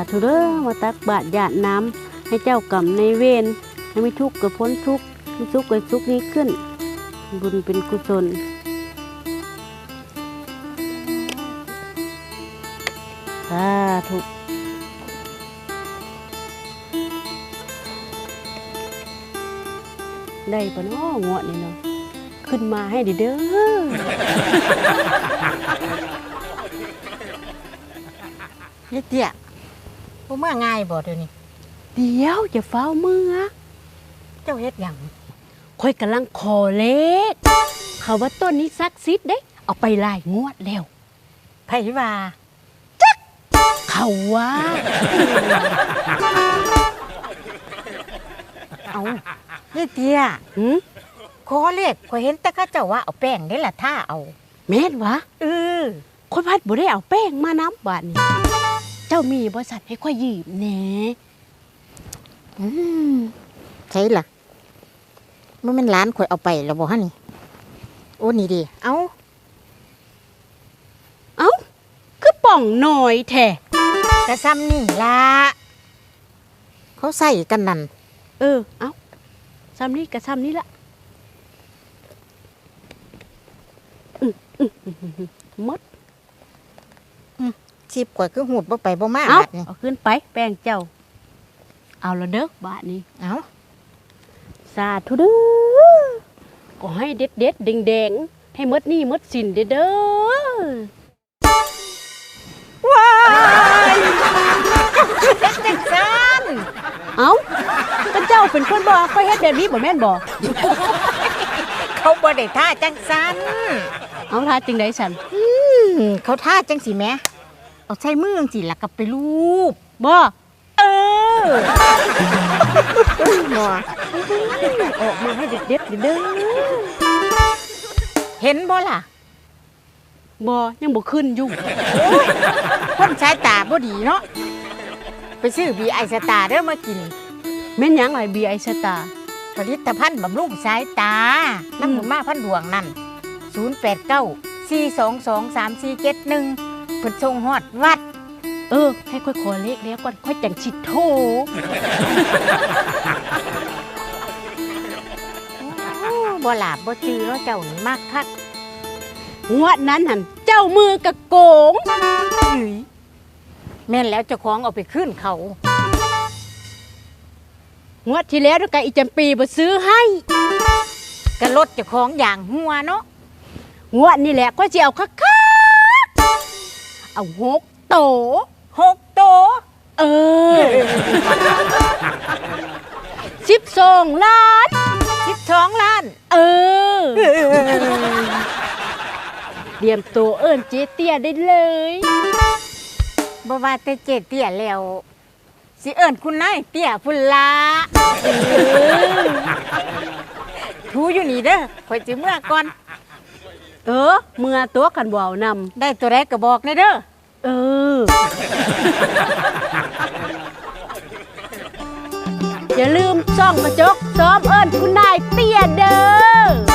าธุเด้อมาตักบาตรหยาดน้ำให้เจ้ากรรมในเวรให้ไม่ทุกข์ก็พ้นทุกข์มีสุขก็สุกข์นี้ขึ้น บุญเป็นกุศลสาธุได้ปะเนาะงวดนี่เนาะขึ้นมาให้เด้อเด้อนี่เตี้ย บ่เมื่อง่ายบ่เดี๋ยวนี้เดี๋ยวจะเฝ้ามือเจ้าเฮ็ดหยังค่อยกำลังขอเลขเขาว่าต้นนี้ซักซิดเด้ เอาไปหลายงวดแล้วไผว่าเขาว่า เอานี่เตี้ยหืมขอเลขข่อยเห็นแต่เขาเจ้าว่าเอาแป้งได้ละท่าเอา แม่นวะเออคนพัดบ่ได้เอาแป้งมาน้ำบาดนี่เจ้ามีบริษัทให้ค่อยยืมแหน่อืมใช่ล่ะมันเป็นร้านข่อยเอาไปแล้วบ่ฮะนี่ โอ้นี่ดิเอาเอ้าคือป่องหน่อยแท้กระซ้ำนี่ล่ะเขาใส่กันนั่น เออ เอ้าซ้ำนี้กับซ้ำนี้ละอืมอืมอืมอืมหมด ชิบข่อยคือหูดบ่ไปบ่มาเอาบัดนี่เอาขึ้นไปแป้งเจ้า เอาละเด้อบาทนี้เอาสาธุเด้อก็ให้เด็ดเด็ดๆแดงๆให้หมดหนี่มดสินเด้อเด้อว้ายเฮ็ดจังซั่นเอ้าก็เจ้าเป็นคนบอกค่อยเฮ็ดแบบนี้บ่แม่นบ่เขาบ่ได้ท่าจังซั่นเอาท่าจึงไดสัน อืมเขาท่าจังสิแหม่ เอาใช้มือจังสิล่ะกับไปรูปบ่เออบ่ออกมาให้เด็ดเด็ดๆเด้อเห็นบ่ล่ะบ่ยังบ่ขึ้นอยู่คนสายตาบ่ดีเนาะไปซื้อบีไอสตาร์เด้อมากินแม่นหยังไรบีไอสตาผลิตภัณฑ์บำรุงสายตา น้ำหมุนมาพันดวงนั่น 089 422 3471 เพิ่นส่งฮอดวัด เออ ให้ค่อยขอเลขแล้วก่อนค่อยจังสิโทรโอ้บ่หลาบบ่จือเนาะเจ้านี่มากคักงวดนั้นหันเจ้ามือกะโกงอุ้ยแม่นแล้วเจ้าของเอาไปขึ้นเขางวดที่แล้วด้วยกันอีจำปีบ่ซื้อให้กระลดเจ้าของอย่างหัวเนาะงวดนี่แหละก็จะเอาคักๆ เอาหกโตหกโต เออสิบสองล้านสิบสองล้าน เออเตรียมตัวเอิ้นเจเตียได้เลยบ่ว่าแต่เจเตี้ยแล้วสิเอิ้นคุณนายเตี้ยพุ่นละทูอยู่นี่เด้อข่อยสิเมื่อก่อน เออเมื่อตัวกันบ่าวนได้ตัวแรกก็บอกในเด้อำเออ อย่าลืมส่องกระจกซ้อมเอิ้นคุณนายเตี้ยเด้อ